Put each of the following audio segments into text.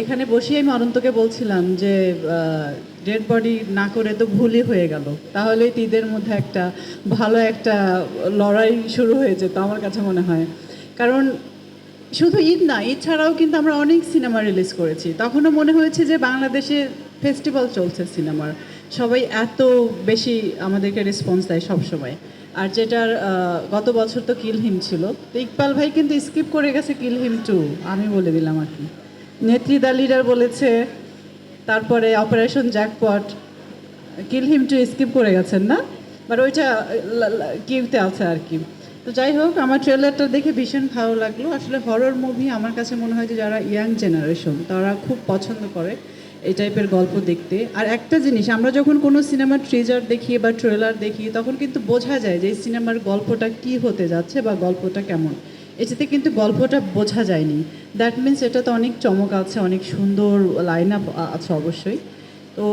এখানে বসেই আমি অনন্তকে বলছিলাম যে ডেড বডি না করে তো ভুলই হয়ে গেল। তাহলে ঈদের মধ্যে একটা ভালো একটা লড়াই শুরু হয়ে যেত আমার কাছে মনে হয়। কারণ শুধু ঈদ না ঈদ ছাড়াও কিন্তু আমরা অনেক সিনেমা রিলিজ করেছি। তখনও মনে হয়েছে যে বাংলাদেশে ফেস্টিভ্যাল চলছে সিনেমার। সবাই এত বেশি আমাদেরকে রেসপন্স দেয় সবসময়। আর যেটার গত বছর তো কিলহিম ছিল। তো ইকবাল ভাই কিন্তু স্কিপ করে গেছে কিলহিম টু আমি বলে দিলাম আর কি। নেত্রীদা লিডার বলেছে, তারপরে operation jackpot kill him to skip করে গেছেন না? বাট ওইটা কিউতে আছে আর কি। তো যাই হোক, আমার ট্রেলারটা দেখে ভীষণ ভালো লাগল। আসলে হরর মুভি আমার কাছে মনে হয় যে যারা ইয়াং জেনারেশন তারা খুব পছন্দ করে এই টাইপের গল্প দেখতে। আর একটা জিনিস, আমরা যখন কোনো সিনেমার ট্রেজার দেখি বা ট্রেলার দেখি, তখন কিন্তু বোঝা যায় যে এই সিনেমার গল্পটা কি হতে যাচ্ছে বা গল্পটা কেমন। এটাতে কিন্তু গল্পটা বোঝা যায়নি। দ্যাট মিন্স এটাতে অনেক চমক আছে, অনেক সুন্দর লাইন আপ আছে অবশ্যই। তো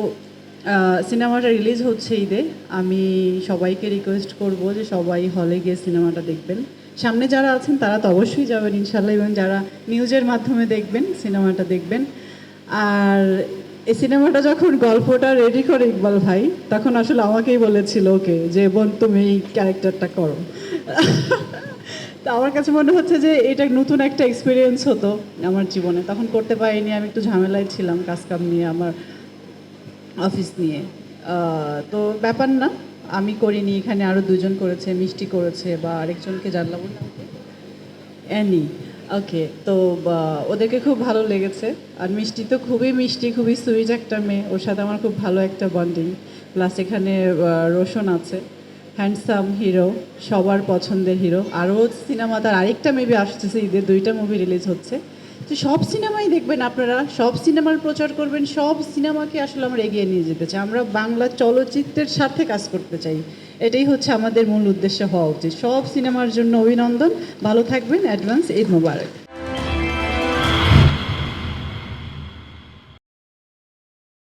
সিনেমাটা রিলিজ হচ্ছে ঈদে। আমি সবাইকে রিকোয়েস্ট করব যে সবাই হলে গিয়ে সিনেমাটা দেখবেন। সামনে যারা আছেন, তারা তো অবশ্যই যাবেন ইনশাল্লাহ এবং যারা নিউজের মাধ্যমে দেখবেন, সিনেমাটা দেখবেন। আর এই সিনেমাটা যখন গল্পটা রেডি করে ইকবাল ভাই, তখন আসলে আমাকেই বলেছিল ওকে যে, বোন, তুমি এই ক্যারেক্টারটা করো। তো আমার কাছে মনে হচ্ছে যে এটা নতুন একটা এক্সপিরিয়েন্স হতো আমার জীবনে। তখন করতে পারিনি, আমি একটু ঝামেলায় ছিলাম কাজকাম নিয়ে আমার অফিস নিয়ে। তো ব্যাপার না, আমি করিনি, এখানে আরও দুজন করেছে, মিষ্টি করেছে বা আরেকজনকে জানলাম? অ্যানি, ওকে, তো ওদেরকে খুব ভালো লেগেছে। আর মিষ্টি তো খুবই মিষ্টি, খুবই সুইট একটা মেয়ে, ওর সাথে আমার খুব ভালো একটা বন্ডিং প্লাস এখানে রোশন আছে। হ্যান্ডসাম হিরো সবার পছন্দের হিরো আরও সিনেমা তার আরেকটা মেবি আসতেছে, ঈদের দুইটা মুভি রিলিজ হচ্ছে। তো সব সিনেমাই দেখবেন আপনারা, সব সিনেমার প্রচার করবেন, সব সিনেমাকে আসলে আমরা এগিয়ে নিয়ে যেতে চাই। আমরা বাংলা চলচ্চিত্রের সাথে কাজ করতে চাই। এটাই হচ্ছে আমাদের মূল উদ্দেশ্য হওয়া উচিত। সব সিনেমার জন্য অভিনন্দন। ভালো থাকবেন। অ্যাডভান্স ঈদ মোবারক।